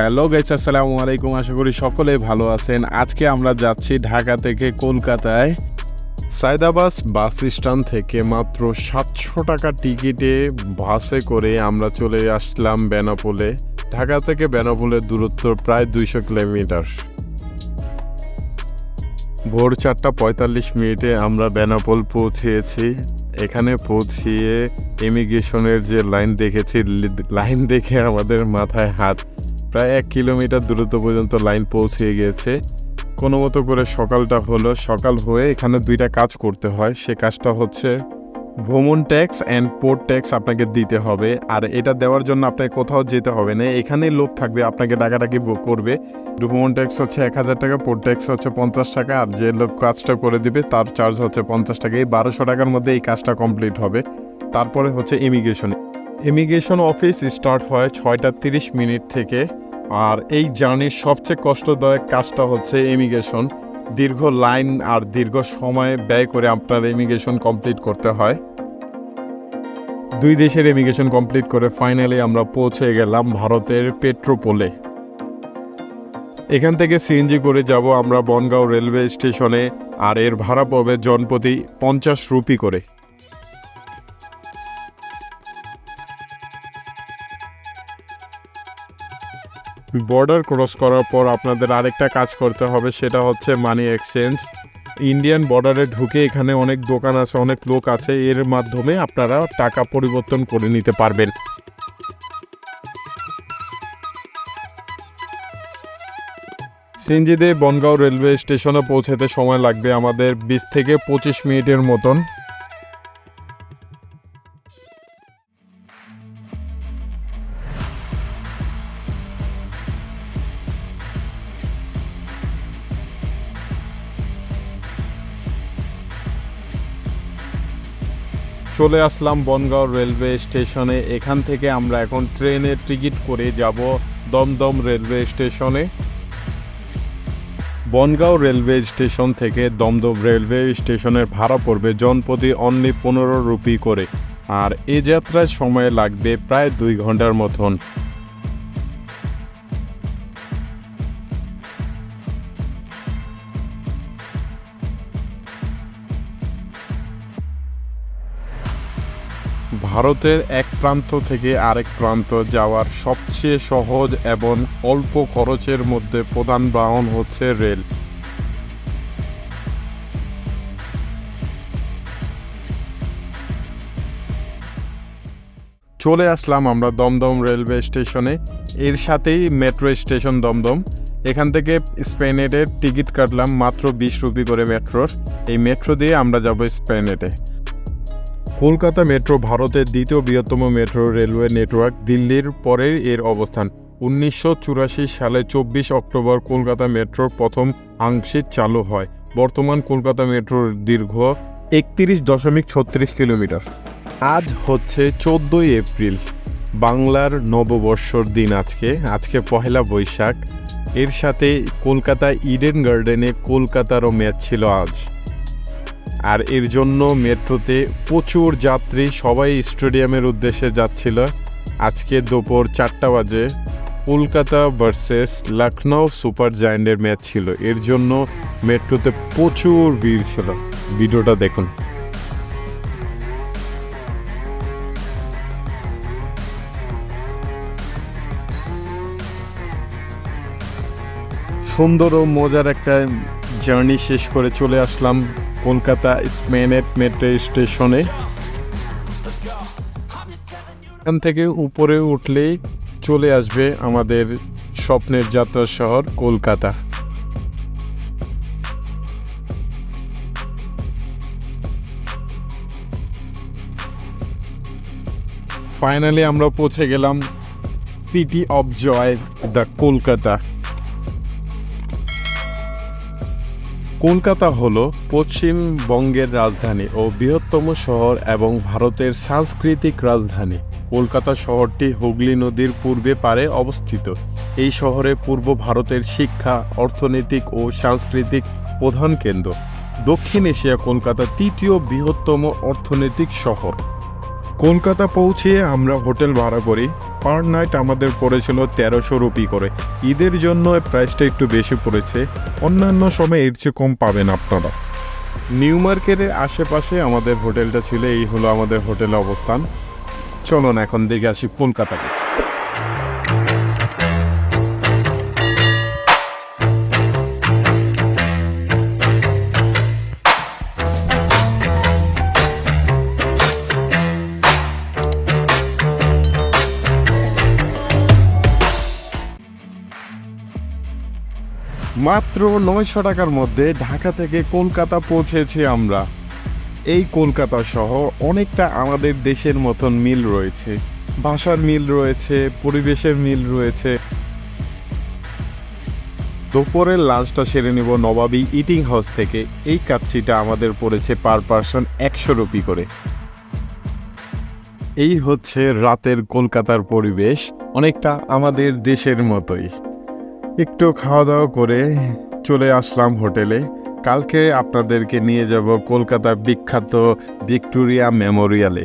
Hello guys আসসালামু আলাইকুম। আশা করি সকলে ভালো আছেন। আজকে আমরা যাচ্ছি ঢাকা থেকে কলকাতায় সায়দাবাস বাস স্ট্যান্ড থেকে মাত্র সাতশো টাকা টিকিটে বাসে করে আমরা চলে আসলাম বেনাপোলে। ঢাকা থেকে বেনাপোলের দূরত্ব প্রায় দুইশো কিলোমিটার। ভোর চারটা পঁয়তাল্লিশ মিনিটে আমরা বেনাপোল পৌঁছেছি। এখানে পৌঁছিয়ে ইমিগ্রেশনের যে লাইন দেখেছি লাইন দেখে আমাদের মাথায় হাত প্রায় এক কিলোমিটার দূরত্ব পর্যন্ত লাইন পৌঁছে গিয়েছে। কোনো মতো করে সকালটা হলো। সকাল হয়ে এখানে দুইটা কাজ করতে হয়। সে কাজটা হচ্ছে ভ্রমণ ট্যাক্স অ্যান্ড পোর্ট ট্যাক্স আপনাকে দিতে হবে। আর এটা দেওয়ার জন্য আপনাকে কোথাও যেতে হবে না। এখানেই লোক থাকবে, আপনাকে ডাকাডাকি করবে। ভ্রমণ ট্যাক্স হচ্ছে এক হাজার টাকা, পোর্ট ট্যাক্স হচ্ছে পঞ্চাশ টাকা। আর যে লোক কাজটা করে দিবে, তার চার্জ হচ্ছে পঞ্চাশ টাকা। এই বারোশো টাকার মধ্যে এই কাজটা কমপ্লিট হবে। তারপরে হচ্ছে ইমিগ্রেশন। ইমিগ্রেশন অফিস স্টার্ট হয় ছয়টা তিরিশ মিনিট থেকে। আর এই জার্নির সবচেয়ে কষ্টদায়ক কাজটা হচ্ছে ইমিগ্রেশন দীর্ঘ লাইন আর দীর্ঘ সময় ব্যয় করে আপনার ইমিগ্রেশন কমপ্লিট করতে হয়। দুই দেশের ইমিগ্রেশন কমপ্লিট করে ফাইনালি আমরা পৌঁছে গেলাম ভারতের পেট্রোপোলে। এখান থেকে সিএনজি করে যাব আমরা বনগাঁও রেলওয়ে স্টেশনে। আর এর ভাড়া পড়বে জনপ্রতি পঞ্চাশ রুপি করে। বর্ডার ক্রস করার পর আপনাদের আরেকটা কাজ করতে হবে, সেটা হচ্ছে মানি এক্সচেঞ্জ ইন্ডিয়ান বর্ডারে ঢুকে এখানে অনেক দোকান আছে, অনেক লোক আছে, এর মাধ্যমে আপনারা টাকা পরিবর্তন করে নিতে পারবেন। সিনজিদে বনগাঁও রেলওয়ে স্টেশনে পৌঁছাতে সময় লাগবে আমাদের বিশ থেকে পঁচিশ মিনিটের মতন। চলে আসলাম বনগাঁও রেলওয়ে স্টেশনে। এখান থেকে আমরা এখন ট্রেনের টিকিট করে যাব দমদম রেলওয়ে স্টেশনে। বনগাঁও রেলওয়ে স্টেশন থেকে দমদম রেলওয়ে স্টেশনের ভাড়া পড়বে জনপ্রতি অনলি পনেরো রুপি করে। আর এ যাত্রার সময় লাগবে প্রায় দুই ঘণ্টার মতন। ভারতের এক প্রান্ত থেকে আরেক প্রান্ত যাওয়ার সবচেয়ে সহজ এবং অল্প খরচের মধ্যে প্রধান বাহন হচ্ছে রেল। চলে আসলাম আমরা দমদম রেলওয়ে স্টেশনে। এর সাথেই মেট্রো স্টেশন দমদম। এখান থেকে স্পেনেটের টিকিট কাটলাম মাত্র বিশ রুপি করে মেট্রোর। এই মেট্রো দিয়ে আমরা যাব স্পেনেটে কলকাতা মেট্রো ভারতের দ্বিতীয় বৃহত্তম মেট্রো রেলওয়ে নেটওয়ার্ক দিল্লির পরেই এর অবস্থান। উনিশশো চুরাশি সালে চব্বিশ অক্টোবর কলকাতা মেট্রোর প্রথম আংশিক চালু হয়। বর্তমান কলকাতা মেট্রোর দীর্ঘ একত্রিশ দশমিক ছত্রিশ কিলোমিটার। আজ হচ্ছে চোদ্দোই এপ্রিল। বাংলার নববর্ষর দিন আজকে। আজকে পহেলা বৈশাখ। এর সাথে কলকাতা ইডেন গার্ডেনে কলকাতারও ম্যাচ ছিল আজ। আর এর জন্য মেট্রোতে প্রচুর যাত্রী সবাই স্টেডিয়ামের উদ্দেশ্যে যাচ্ছিল। আজকে দুপুর চারটা বাজে কলকাতা ভার্সেস লখনৌ সুপার জায়েন্টের ম্যাচ ছিল। এর জন্য মেট্রোতে প্রচুর ভিড় ছিল। ভিডিওটা দেখুন। সুন্দর ও মজার একটা জার্নি শেষ করে চলে আসলাম। কলকাতা স্মেনেট মেট্রো স্টেশনে। এখান থেকে উপরে উঠলেই চলে আসবে আমাদের স্বপ্নের যাত্রা শহর কলকাতা। ফাইনালি আমরা পৌঁছে গেলাম city of joy the Kolkata Kolkata হল পশ্চিমবঙ্গের রাজধানী ও বৃহত্তম শহর এবং ভারতের সাংস্কৃতিক রাজধানী। কলকাতা শহরটি হুগলি নদীর পূর্বে পারে অবস্থিত। এই শহরে পূর্ব ভারতের শিক্ষা, অর্থনৈতিক ও সাংস্কৃতিক প্রধান কেন্দ্র। দক্ষিণ এশিয়া কলকাতা তৃতীয় বৃহত্তম অর্থনৈতিক শহর। কলকাতা পৌঁছে আমরা হোটেল ভাড়া করি। পার নাইট আমাদের পড়েছিল তেরোশো রুপি করে। ঈদের জন্য প্রাইসটা একটু বেশি পড়েছে। অন্যান্য সময় এর চেয়ে কম পাবেন আপনারা। নিউ মার্কেটের আশেপাশে আমাদের হোটেলটা ছিল, এই হলো আমাদের হোটেলের অবস্থান। চলুন এখন দেখে আসি কলকাতাকে। মাত্র নয়শো টাকার মধ্যে ঢাকা থেকে কলকাতা পৌঁছেছি আমরা। এই কলকাতা শহর অনেকটা আমাদের দেশের মতন মিল রয়েছে। ভাষার মিল রয়েছে, পরিবেশের মিল রয়েছে। দুপুরের লাঞ্চটা সেরে নেব নবাবী ইটিং হাউস থেকে। এই কাচ্চিটা আমাদের পড়েছে পার পার্সন একশো রুপি করে। এই হচ্ছে রাতের কলকাতার পরিবেশ, অনেকটা আমাদের দেশের মতোই। একটু খাওয়া দাওয়া করে চলে আসলাম হোটেলে। কালকে আপনাদেরকে নিয়ে যাব কলকাতার বিখ্যাত ভিক্টোরিয়া মেমোরিয়ালে।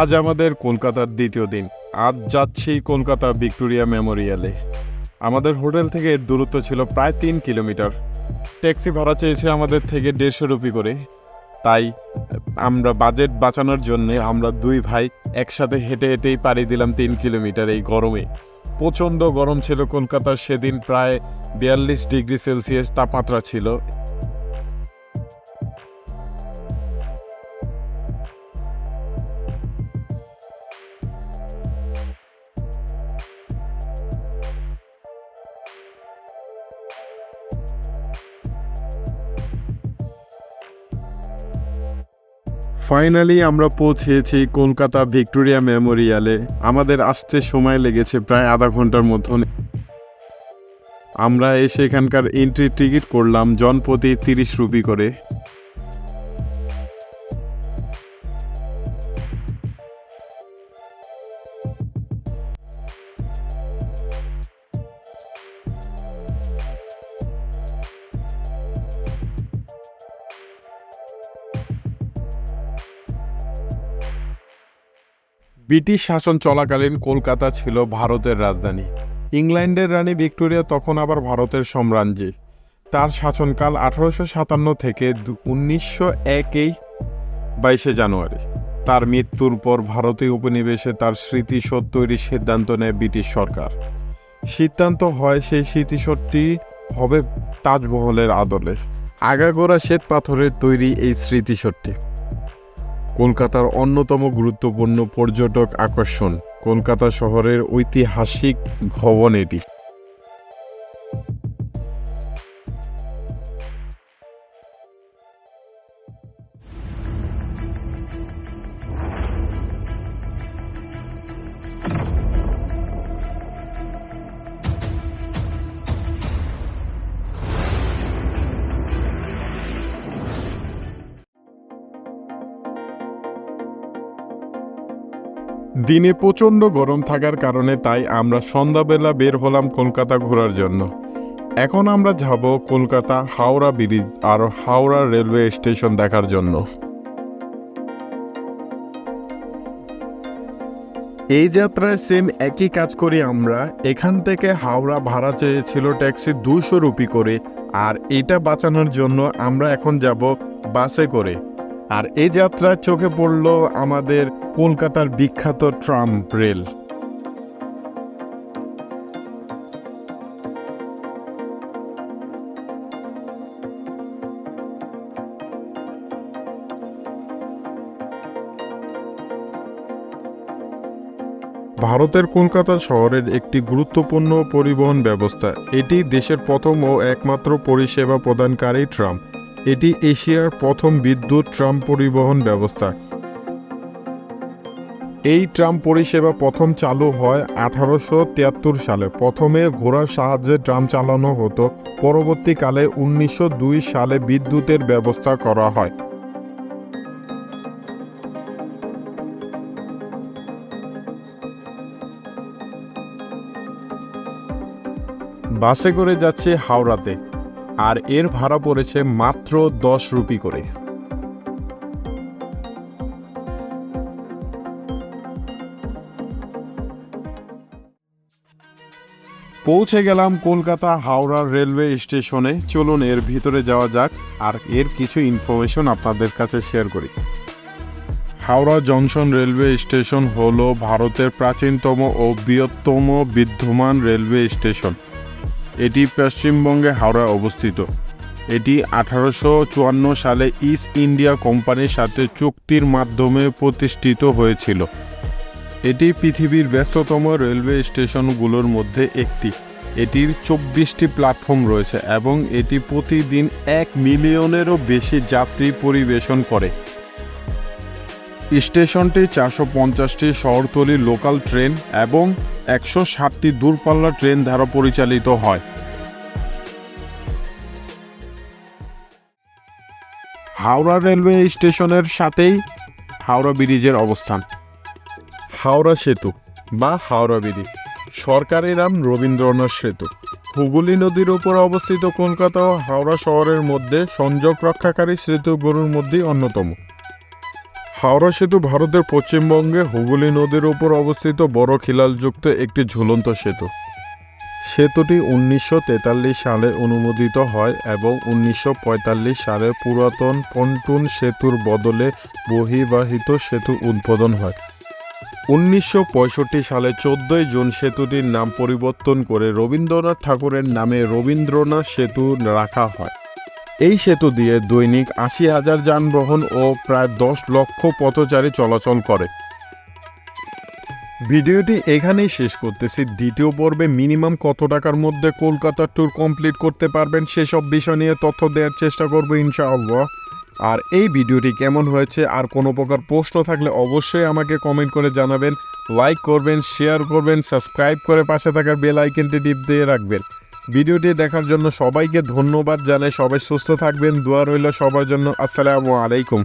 আজ আমাদের কলকাতার দ্বিতীয় দিন। আজ যাচ্ছি কলকাতা ভিক্টোরিয়া মেমোরিয়ালে। আমাদের হোটেল থেকে দূরত্ব ছিল প্রায় তিন কিলোমিটার। ট্যাক্সি ভাড়া চেয়েছে আমাদের থেকে দেড়শো রুপি করে। তাই আমরা বাজেট বাঁচানোর জন্য আমরা দুই ভাই একসাথে হেঁটে হেঁটেই পাড়ি দিলাম তিন কিলোমিটার এই গরমে। প্রচণ্ড গরম ছিল কলকাতার সেদিন প্রায় বিয়াল্লিশ ডিগ্রি সেলসিয়াস তাপমাত্রা ছিল। ফাইনালি আমরা পৌঁছেছি কলকাতা ভিক্টোরিয়া মেমোরিয়ালে। আমাদের আসতে সময় লেগেছে প্রায় আধা ঘণ্টার মতন। আমরা এসে এখানকার এন্ট্রি টিকিট করলাম, জনপ্রতি তিরিশ রুপি করে। ব্রিটিশ শাসন চলাকালীন কলকাতা ছিল ভারতের রাজধানী। ইংল্যান্ডের রানী ভিক্টোরিয়া তখন আবার ভারতের সম্রাজ্ঞী তার শাসনকাল আঠারোশো সাতান্ন থেকে উনিশশো একেই বাইশে জানুয়ারি। তার মৃত্যুর পর ভারতীয় উপনিবেশে তার স্মৃতিসৌধ তৈরির সিদ্ধান্ত নেয় ব্রিটিশ সরকার। সিদ্ধান্ত হয় সেই স্মৃতিসৌধটি হবে তাজমহলের আদলে। আগাগোড়া শ্বেত পাথরের তৈরি এই স্মৃতিসৌধটি। কলকাতার অন্যতম গুরুত্বপূর্ণ পর্যটক আকর্ষণ। কলকাতা শহরের ঐতিহাসিক ভবন এটি। দিনে প্রচণ্ড গরম থাকার কারণে তাই আমরা সন্ধ্যাবেলা বের হলাম কলকাতা ঘোরার জন্য। এখন আমরা যাব কলকাতা হাওড়া ব্রিজ আর হাওড়া রেলওয়ে স্টেশন দেখার জন্য। এই যাত্রায় সেম একই কাজ করি আমরা। এখান থেকে হাওড়া ভাড়া চেয়েছিল ট্যাক্সি দুশো রুপি করে, আর এটা বাঁচানোর জন্য আমরা এখন যাব বাসে করে। আর এই যাত্রায় চোখে পড়ল আমাদের কলকাতার বিখ্যাত ট্রাম রেল। ভারতের কলকাতা শহরের একটি গুরুত্বপূর্ণ পরিবহন ব্যবস্থা। এটি দেশের প্রথম ও একমাত্র পরিষেবা প্রদানকারী ট্রাম। এটি এশিয়ার প্রথম বিদ্যুৎ ট্রাম পরিবহন ব্যবস্থা। এই ট্রাম পরিষেবা প্রথম চালু হয় আঠারোশো তিয়াত্তর সালে। প্রথমে ঘোড়ার সাহায্যে ট্রাম চালানো হতো। পরবর্তীকালে উনিশশো দুই সালে বিদ্যুতের ব্যবস্থা করা হয়। বাসে করে যাচ্ছে হাওড়াতে। আর এর ভাড়া পড়েছে মাত্র দশ রুপি করে। পৌঁছে গেলাম কলকাতা হাওড়া রেলওয়ে স্টেশনে। চলুন, এর ভিতরে যাওয়া যাক আর এর কিছু ইনফরমেশন আপনাদের কাছে শেয়ার করি। হাওড়া জংশন রেলওয়ে স্টেশন হলো ভারতের প্রাচীনতম ও বৃহত্তম বিদ্যমান রেলওয়ে স্টেশন। এটি পশ্চিমবঙ্গে হাওড়ায় অবস্থিত। এটি আঠারোশো চুয়ান্ন সালে ইস্ট ইন্ডিয়া কোম্পানির সাথে চুক্তির মাধ্যমে প্রতিষ্ঠিত হয়েছিল। এটি পৃথিবীর ব্যস্ততম রেলওয়ে স্টেশনগুলোর মধ্যে একটি। এটির চব্বিশটি প্ল্যাটফর্ম রয়েছে এবং এটি প্রতিদিন এক মিলিয়নেরও বেশি যাত্রী পরিবেশন করে। স্টেশনটি চারশো পঞ্চাশটি শহরতলি লোকাল ট্রেন এবং একশো ষাটটি দূরপাল্লা ট্রেন দ্বারা পরিচালিত হয়। হাওড়া রেলওয়ে স্টেশনের সাথেই হাওড়া ব্রিজের অবস্থান। হাওড়া সেতু বা হাওড়া ব্রিজ। সরকারি নাম রবীন্দ্রনাথ সেতু। হুগলি নদীর উপর অবস্থিত কলকাতা ও হাওড়া শহরের মধ্যে সংযোগ রক্ষাকারী সেতুগুলোর মধ্যে অন্যতম। হাওড়া সেতু ভারতের পশ্চিমবঙ্গে হুগলি নদীর উপর অবস্থিত বড় খিলালযুক্ত একটি ঝুলন্ত সেতু। সেতুটি উনিশশো তেতাল্লিশ সালে অনুমোদিত হয় এবং উনিশশো পঁয়তাল্লিশ সালে পুরাতন পন্টুন সেতুর বদলে বহিবাহিত সেতু উদ্বোধন হয়। উনিশশো পঁয়ষট্টি সালে চোদ্দই জুন সেতুটির নাম পরিবর্তন করে রবীন্দ্রনাথ ঠাকুরের নামে রবীন্দ্রনাথ সেতু রাখা হয়। এই সেতু দিয়ে দৈনিক আশি হাজার যানবাহন ও প্রায় দশ লক্ষ পথচারী চলাচল করে। ভিডিওটি এখানেই শেষ করতেছি। দ্বিতীয় পর্বে মিনিমাম কত টাকার মধ্যে কলকাতা ট্যুর কমপ্লিট করতে পারবেন সেসব বিষয় নিয়ে তথ্য দেওয়ার চেষ্টা করব ইনশাআল্লাহ। আর এই ভিডিওটি কেমন হয়েছে, আর কোনো প্রকার প্রশ্ন থাকলে অবশ্যই আমাকে কমেন্ট করে জানাবেন, লাইক করবেন, শেয়ার করবেন, সাবস্ক্রাইব করে পাশে থাকার বেল আইকনটি টিপ দিয়ে রাখবেন। ভিডিওটি দেখার জন্য সবাইকে ধন্যবাদ জানাই। সবাই সুস্থ থাকবেন, দোয়া রইল সবার জন্য। আসসালামু আলাইকুম।